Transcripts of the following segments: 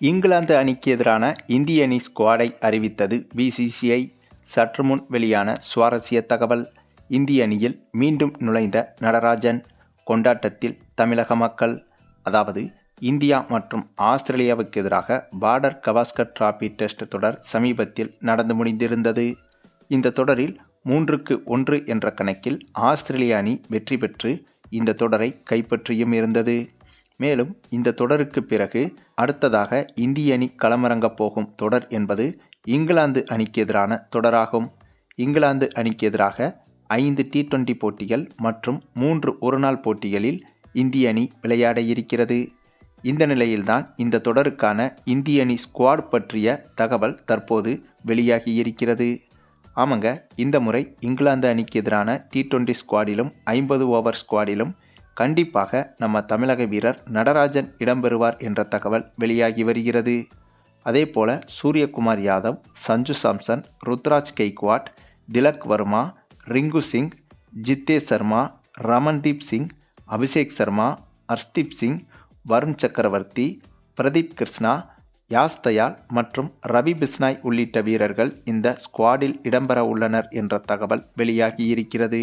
இங்கிலாந்து அணிக்கு எதிரான இந்திய அணி ஸ்குவாடை அறிவித்தது பிசிசிஐ சற்று முன் வெளியான சுவாரஸ்ய தகவல் இந்திய அணியில் மீண்டும் நுழைந்த நடராஜன். கொண்டாட்டத்தில் தமிழக மக்கள் அதாவது இந்தியா மற்றும் ஆஸ்திரேலியாவுக்கு எதிராக பார்டர் கவாஸ்கர் டிராபி டெஸ்ட் தொடர் சமீபத்தில் நடந்து முடிந்திருந்தது. இந்த தொடரில் மூன்றுக்கு ஒன்று என்ற கணக்கில் ஆஸ்திரேலிய அணி வெற்றி பெற்று இந்த தொடரை கைப்பற்றியும் இருந்தது. மேலும் இந்த தொடருக்கு பிறகு அடுத்ததாக இந்திய அணி களமிறங்கப் போகும் தொடர் என்பது இங்கிலாந்து அணிக்கு எதிரான தொடராகும். இங்கிலாந்து அணிக்கு எதிராக ஐந்து டி டுவெண்டி போட்டிகள் மற்றும் மூன்று ஒருநாள் போட்டிகளில் இந்திய அணி விளையாட இருக்கிறது. இந்த நிலையில்தான் இந்த தொடருக்கான இந்திய அணி ஸ்குவாட் பற்றிய தகவல் தற்போது வெளியாகி இருக்கிறது. ஆமாங்க இந்த முறை இங்கிலாந்து அணிக்கு எதிரான டி டுவெண்டி ஸ்குவாடிலும் ஐம்பது ஓவர் ஸ்குவாடிலும் கண்டிப்பாக நம்ம தமிழக வீரர் நடராஜன் இடம்பெறுவார் என்ற தகவல் வெளியாகி வருகிறது. அதே போல சூரியகுமார் யாதவ் சஞ்சு சாம்சன் ருத்ராஜ் கெய்க்வாட் திலக் வர்மா ரிங்கு சிங் ஜித்தே சர்மா ரமன்தீப் சிங் அபிஷேக் சர்மா அர்ஷ்தீப் சிங் வருண் சக்கரவர்த்தி பிரதீப் கிருஷ்ணா யாஸ் தயால் மற்றும் ரவி பிஸ்னாய் உள்ளிட்ட வீரர்கள் இந்த ஸ்குவாடில் இடம்பெற உள்ளனர் என்ற தகவல் வெளியாகி இருக்கிறது.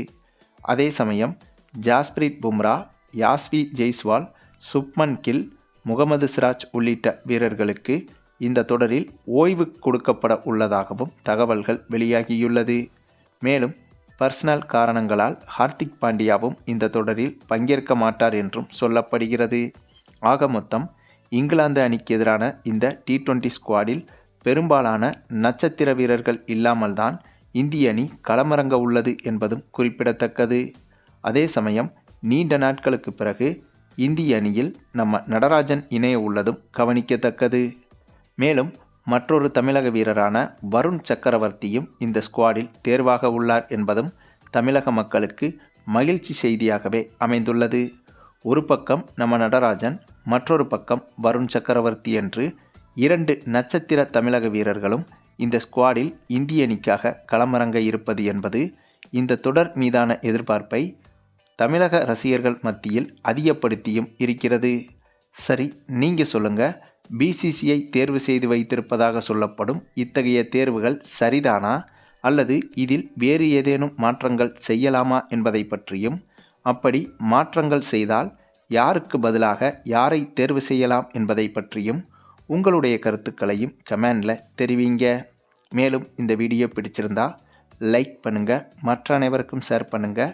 அதே சமயம் ஜாஸ்பிரீத் பும்ரா யாஸ்வி ஜெய்ஸ்வால் சுப்மன் கில் முகமது சிராஜ் உள்ளிட்ட வீரர்களுக்கு இந்த தொடரில் ஓய்வு கொடுக்கப்பட உள்ளதாகவும் தகவல்கள் வெளியாகியுள்ளது. மேலும் பர்சனல் காரணங்களால் ஹார்திக் பாண்டியாவும் இந்த தொடரில் பங்கேற்க மாட்டார் என்றும் சொல்லப்படுகிறது. ஆக மொத்தம் இங்கிலாந்து அணிக்கு எதிரான இந்த டி டுவெண்டி ஸ்குவாடில் பெரும்பாலான நட்சத்திர வீரர்கள் இல்லாமல் தான் இந்திய அணி களமிறங்க உள்ளது என்பதும் குறிப்பிடத்தக்கது. அதே சமயம் நீண்ட நாட்களுக்கு பிறகு இந்திய அணியில் நம்ம நடராஜன் இணைய உள்ளதும் கவனிக்கத்தக்கது. மேலும் மற்றொரு தமிழக வீரரான வருண் சக்கரவர்த்தியும் இந்த ஸ்குவாடில் தேர்வாக உள்ளார் என்பதும் தமிழக மக்களுக்கு மகிழ்ச்சி செய்தியாகவே அமைந்துள்ளது. ஒரு பக்கம் நம்ம நடராஜன் மற்றொரு பக்கம் வருண் சக்கரவர்த்தி என்று இரண்டு நட்சத்திர தமிழக வீரர்களும் இந்த ஸ்குவாடில் இந்திய அணிக்காக களமிறங்க இருப்பது என்பது இந்த தொடர் மீதான எதிர்பார்ப்பை தமிழக ரசிகர்கள் மத்தியில் அதிகப்படுத்தியும் இருக்கிறது. சரி நீங்கள் சொல்லுங்கள் பிசிசிஐ தேர்வு செய்து வைத்திருப்பதாக சொல்லப்படும் இத்தகைய தேர்வுகள் சரிதானா? அல்லது இதில் வேறு ஏதேனும் மாற்றங்கள் செய்யலாமா என்பதை பற்றியும் அப்படி மாற்றங்கள் செய்தால் யாருக்கு பதிலாக யாரை தேர்வு செய்யலாம் என்பதை பற்றியும் உங்களுடைய கருத்துக்களையும் கமெண்டில் தெரிவிங்க. மேலும் இந்த வீடியோ பிடிச்சிருந்தா லைக் பண்ணுங்கள் மற்ற அனைவருக்கும் ஷேர் பண்ணுங்கள்